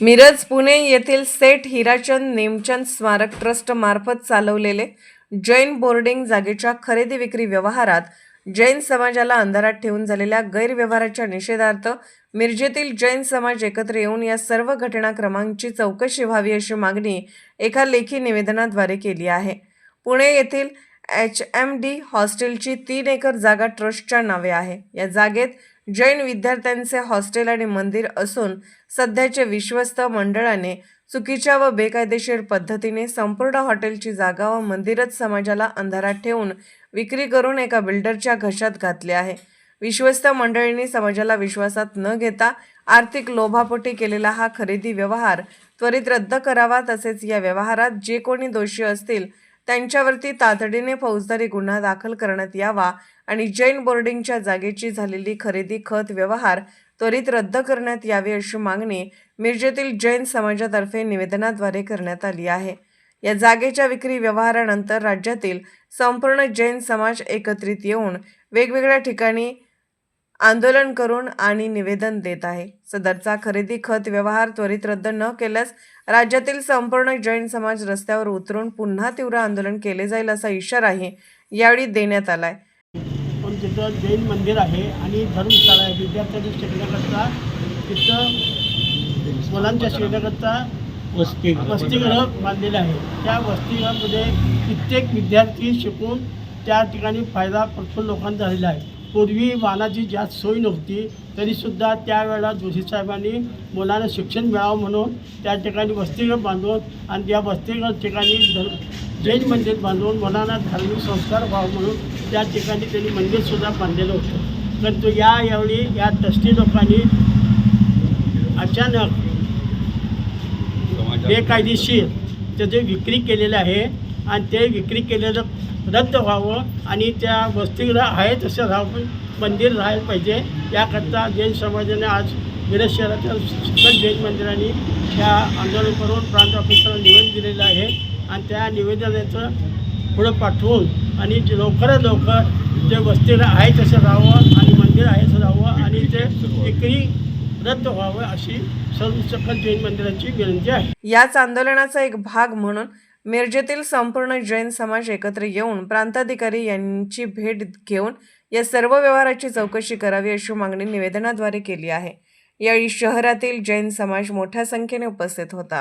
मिरज पुणे येथील सेठ हिराचंद नेमचंद स्मारक ट्रस्ट मार्फत चालवलेले जैन बोर्डिंग जागेच्या खरेदी विक्री व्यवहारात जैन समाजाला अंधारात ठेवून झालेल्या गैरव्यवहाराच्या निषेधार्थ मिरजेतील जैन समाज एकत्र येऊन या सर्व घटनाक्रमांची चौकशी व्हावी अशी मागणी एका लेखी निवेदनाद्वारे केली आहे. पुणे येथील एच एम डी हॉस्टेलची तीन एकर जागा ट्रस्टच्या नावे आहे. या जागेत जैन विद्यार्थ्यांचे हॉस्टेल आणि मंदिर असून सध्याचे विश्वस्त मंडळाने चुकीच्या व बेकायदेशीर पद्धतीने संपूर्ण हॉटेलची जागा व मंदिरच समाजाला अंधारात ठेवून विक्री करून एका बिल्डरच्या घशात घातले आहे. विश्वस्त मंडळींनी समाजाला विश्वासात न घेता आर्थिक लोभापोटी केलेला हा खरेदी व्यवहार त्वरित रद्द करावा तसेच या व्यवहारात जे कोणी दोषी असतील त्यांच्यावरती तातडीने फौजदारी गुन्हा दाखल करण्यात यावा आणि जैन बोर्डिंगच्या जागेची झालेली खरेदी खत व्यवहार त्वरित रद्द करण्यात यावी अशी मागणी मिरजेतील जैन समाजातर्फे निवेदनाद्वारे करण्यात आली आहे. या जागेच्या विक्री व्यवहारानंतर राज्यातील संपूर्ण जैन समाज एकत्रित येऊन वेगवेगळ्या ठिकाणी आंदोलन करून आणि निवेदन देत आहे. सदरचा खरेदी खत व्यवहार त्वरित रद्द न केल्यास राज्यातील संपूर्ण जैन समाज रस्त्यावर उतरून पुन्हा तीव्र आंदोलन केले जाईल असा इशाराही यावेळी देण्यात आलाय. पण तिथं जैन मंदिर आहे आणि धर्मशाळा आहे विद्यार्थ्यांच्या शिकण्याकरता तिथं मुलांच्या शिकण्याकरता वस्ती वसतिगृह बांधलेलं आहे. त्या वसतिगृहामध्ये कित्येक विद्यार्थी शिकून त्या ठिकाणी फायदा प्रचूर लोकांचा झालेला आहे. पूर्वी वाहनाची जास्त सोय नव्हती तरीसुद्धा त्यावेळेला जोशी साहेबांनी मुलांना शिक्षण मिळावं म्हणून त्या ठिकाणी वसतिगृह बांधून आणि त्या वसतिगृह ठिकाणी धर्म जैन मंदिर बांधून मुलांना धार्मिक संस्कार व्हावं म्हणून त्या ठिकाणी त्यांनी मंदिरसुद्धा बांधलेलं होतं. परंतु या यावेळी या ट्रस्टी लोकांनी अचानक बेकायदेशीर त्याचे विक्री केलेलं आहे. आणि ते विक्री केलेलं रद्द व्हावं आणि त्या वसतिगृह आहे तसं राहावं मंदिर राहायला पाहिजे. याकरता जैन समाजाने आज मिरज शहराच्या सकल जैन मंदिराने त्या आंदोलन करून प्रांत ऑफिसरला निवेदन दिलेलं आहे. आणि त्या निवेदनाचं पुढं पाठवून आणि जे लवकरात लवकर ते वसतिगृह आहे तसं राहावं आणि मंदिर आहे तसं राहावं आणि ते विक्री रद्द व्हावं अशी सर्व सकल जैन मंदिराची विनंती आहे. याच आंदोलनाचा एक भाग म्हणून मिरजेतील संपूर्ण जैन समाज एकत्र येऊन प्रांताधिकारी यांची भेट घेऊन या सर्व व्यवहाराची चौकशी करावी अशी मागणी निवेदनाद्वारे केली आहे. यावेळी शहरातील जैन समाज मोठ्या संख्येने उपस्थित होता.